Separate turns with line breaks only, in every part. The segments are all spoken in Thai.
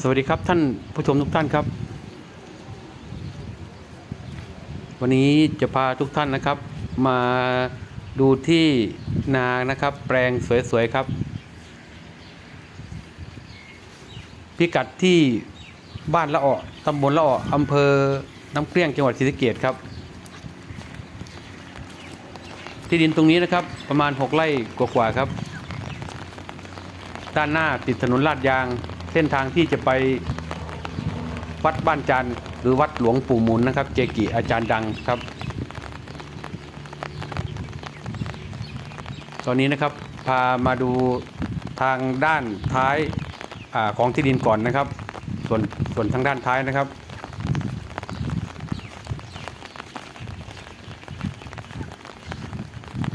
สวัสดีครับท่านผู้ชมทุกท่านครับ วันนี้จะพาทุกท่านนะครับ มาดูที่นานะครับ แปลงสวยๆครับ พิกัดที่บ้านละเออตำบลละเอออำเภอน้ำเกลี้ยงจังหวัดศรีสะเกษครับ ที่ดินตรงนี้นะครับประมาณ 6 ไร่กว่าๆครับ ด้านหน้าติดถนนลาดยาง เส้นทางที่จะไปวัดบ้านจันทร์หรือวัดหลวงปู่มุนนะครับ เจกิอาจารย์ดังครับ ตอนนี้นะครับพามาดูทางด้านท้ายอาของที่ดินก่อนนะครับ ส่วนส่วนทางด้านท้ายนะครับ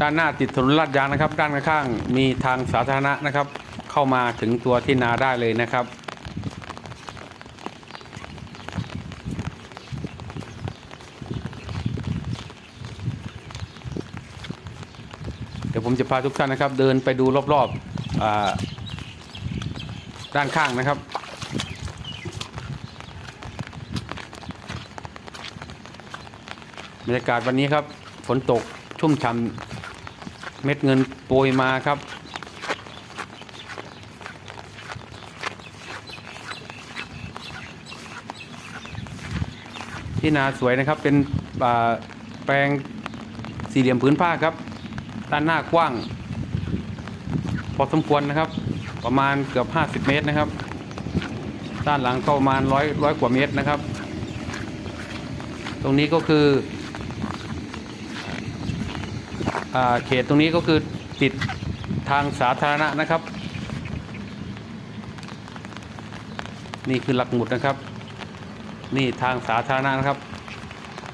ด้านหน้าติดถนนลาดยางนะครับ ด้านข้างมีทางสาธารณะนะครับ เข้ามาถึงตัวที่นาได้เลยนะครับ เดี๋ยวผมจะพาทุกท่านนะครับ เดินไปดูรอบๆด้านข้างนะครับบรรยากาศวันนี้ครับ ฝนตกชุ่มฉ่ำเม็ดเงินโปรยมาครับ ที่นาสวยนะครับเป็นแปลงสี่เหลี่ยมผืนผ้าครับ ด้านหน้ากว้าง พอสมควรนะครับ ประมาณเกือบ 50 เมตรนะครับ ด้านหลังก็ประมาณร้อยร้อยกว่าเมตรนะครับ ตรงนี้ก็คือเขตตรงนี้ก็คือติดทางสาธารณะนะครับ นี่คือหลักหมุดนะครับ นี่ทางสาธารณะนะครับ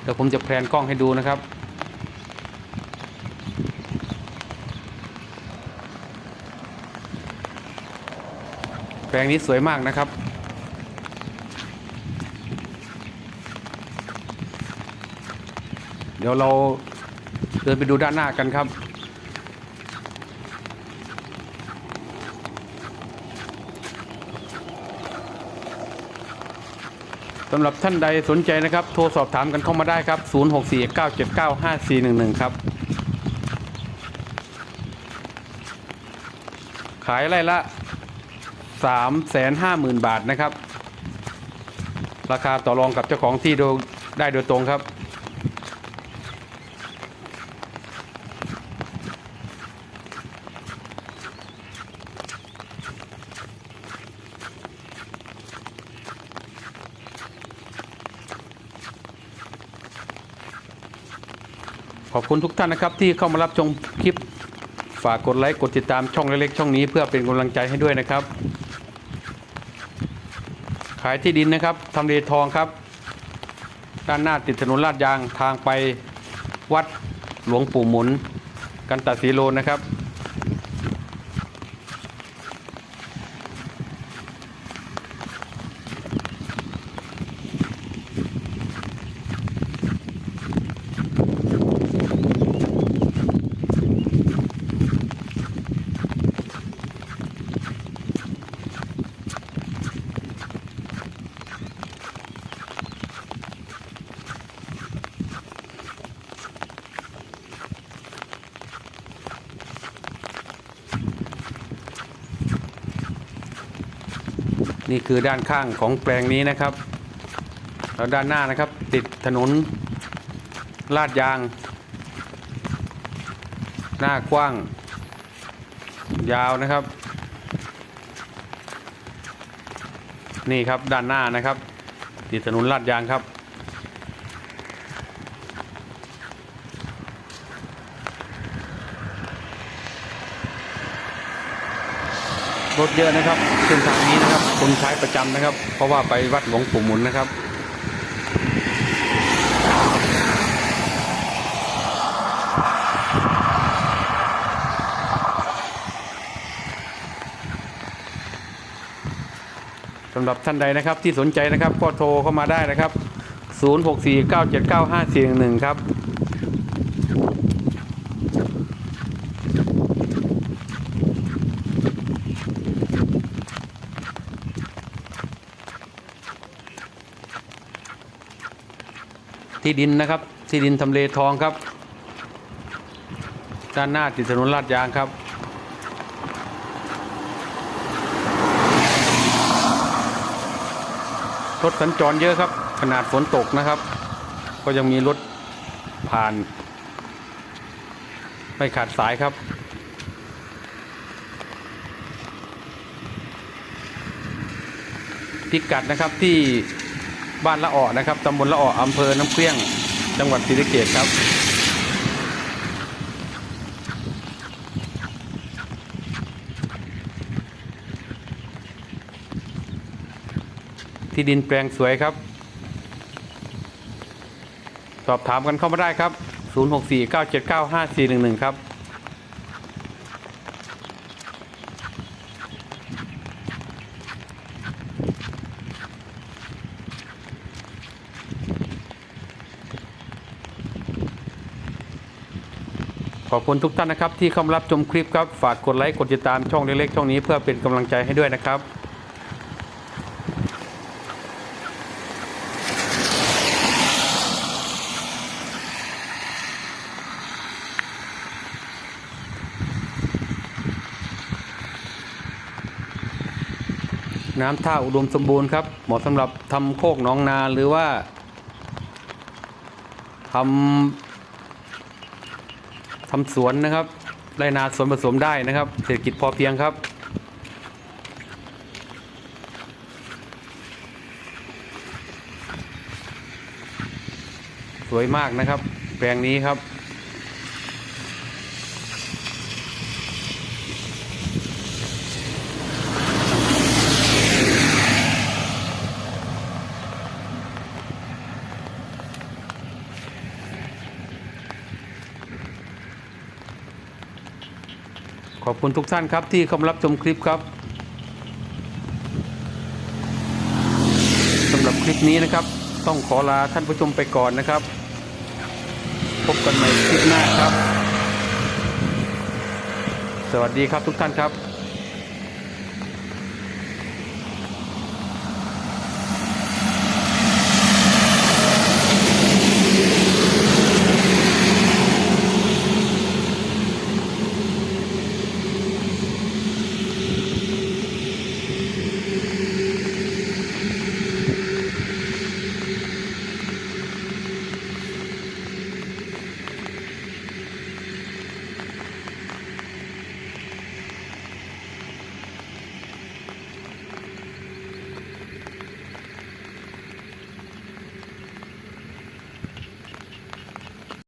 เดี๋ยวผมจะแพลนกล้องให้ดูนะครับ แปลงนี้สวยมากนะครับเดี๋ยวเราเดินไปดูด้านหน้ากันครับ สำหรับท่านใดสนใจนะครับ โทรสอบถามกันเข้ามาได้ครับ 0649795411 ครับ ขายไร่ละ 350,000 บาทนะครับ ราคาต่อรองกับเจ้าของที่โดยได้โดยตรงครับ ขอบคุณทุกท่านนะครับที่เข้ามารับชมคลิป ฝากกดไลค์กดติดตามช่องเล็กๆช่องนี้เพื่อเป็นกำลังใจให้ด้วยนะครับ ขายที่ดินนะครับทำเลทองครับ ด้านหน้าติดถนนลาดยางทางไปวัดหลวงปู่หมุน กันตสีโลนะครับ นี่คือด้านข้างของแปลงนี้นะครับ แล้วด้านหน้านะครับติดถนนลาดยาง หน้ากว้าง ยาวนะครับ นี่ครับด้านหน้านะครับ ติดถนนลาดยางครับ รถเยอะนะครับเส้นทางนี้นะครับคนใช้ประจำนะครับ เพราะว่าไปวัดหลวงปู่หมุนนะครับสำหรับท่านใดนะครับที่สนใจนะครับก็โทรเข้ามาได้นะครับ 0649795411 ครับ ที่ดินนะครับ ที่ดินทำเลทองครับ ด้านหน้าติดถนนลาดยางครับ รถสัญจรเยอะครับ ขนาดฝนตกนะครับ ก็ยังมีรถผ่าน ไม่ขาดสายครับพิกัดนะครับที่ บ้านละอ่อนะครับตำบลละอออำเภอน้ำเกลี้ยง จังหวัดศรีสะเกษครับที่ดินแปลงสวยครับ สอบถามกันเข้ามาได้ครับ 0649795411 ครับ อบคุณทุกท่านนะครับ ที่เข้ามารับชมคลิปครับฝากกดไลค์กดติดตามช่องเล็กๆช่องนี้เพื่อเป็นกำลังใจให้ด้วยนะครับน้ำท่าอุดมสมบูรณ์ครับ เหมาะสำหรับทำโคกหนองนาหรือว่าทำ ทำสวนนะครับไรนาสวนผสมได้นะครับ เศรษฐกิจพอเพียงครับ สวยมากนะครับ แปลงนี้ครับ ขอบคุณทุกท่านครับที่เข้ามารับชมคลิปครับสำหรับคลิปนี้นะครับ ต้องขอลาท่านผู้ชมไปก่อนนะครับ พบกันใหม่คลิปหน้าครับ สวัสดีครับทุกท่านครับ